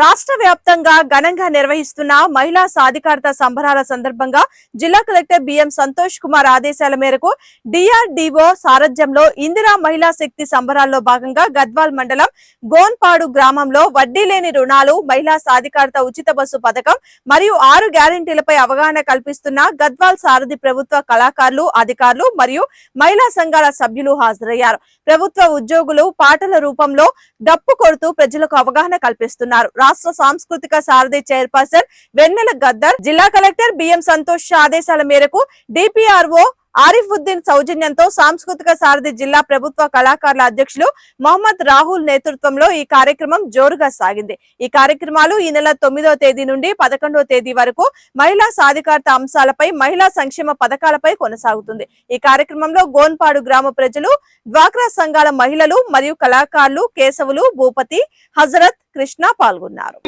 రాష్ట్ర వ్యాప్తంగా ఘనంగా నిర్వహిస్తున్న మహిళా సాధికారత సంబరాల సందర్భంగా జిల్లా కలెక్టర్ బిఎం సంతోష్ కుమార్ ఆదేశాల మేరకు డిఆర్డిఓ సారథ్యంలో ఇందిరా మహిళా శక్తి సంబరాల్లో భాగంగా గద్వాల్ మండలం గోన్పాడు గ్రామంలో వడ్డీ లేని రుణాలు మహిళా సాధికారత ఉచిత బస్సు పథకం మరియు ఆరు గ్యారంటీలపై అవగాహన కల్పిస్తున్న గద్వాల్ సారథి ప్రభుత్వ కళాకారులు అధికారులు మరియు మహిళా సంఘాల సభ్యులు హాజరయ్యారు. ప్రభుత్వ ఉద్యోగులు పాటల రూపంలో డప్పు కొడుతూ ప్రజలకు అవగాహన కల్పిస్తున్నారు. రాష్ట్ర సాంస్కృతిక సారథి చైర్పర్సన్ వెన్నెల గద్దర్ జిల్లా కలెక్టర్ బిఎం సంతోష్ ఆదేశాల మేరకు డిపిఆర్ఓ ఆరిఫుద్దీన్ సౌజన్యంతో సాంస్కృతిక సారథి జిల్లా ప్రభుత్వ కళాకారుల అధ్యక్షులు మొహమ్మద్ రాహుల్ నేతృత్వంలో ఈ కార్యక్రమం జోరుగా సాగింది. ఈ కార్యక్రమాలు ఈ నెల తొమ్మిదవ తేదీ నుండి పదకొండవ తేదీ వరకు మహిళా సాధికారత అంశాలపై మహిళా సంక్షేమ పథకాలపై కొనసాగుతుంది. ఈ కార్యక్రమంలో గోన్పాడు గ్రామ ప్రజలు డ్వాక్రా సంఘాల మహిళలు మరియు కళాకారులు కేశవులు భూపతి హజరత్ కృష్ణ పాల్గొన్నారు.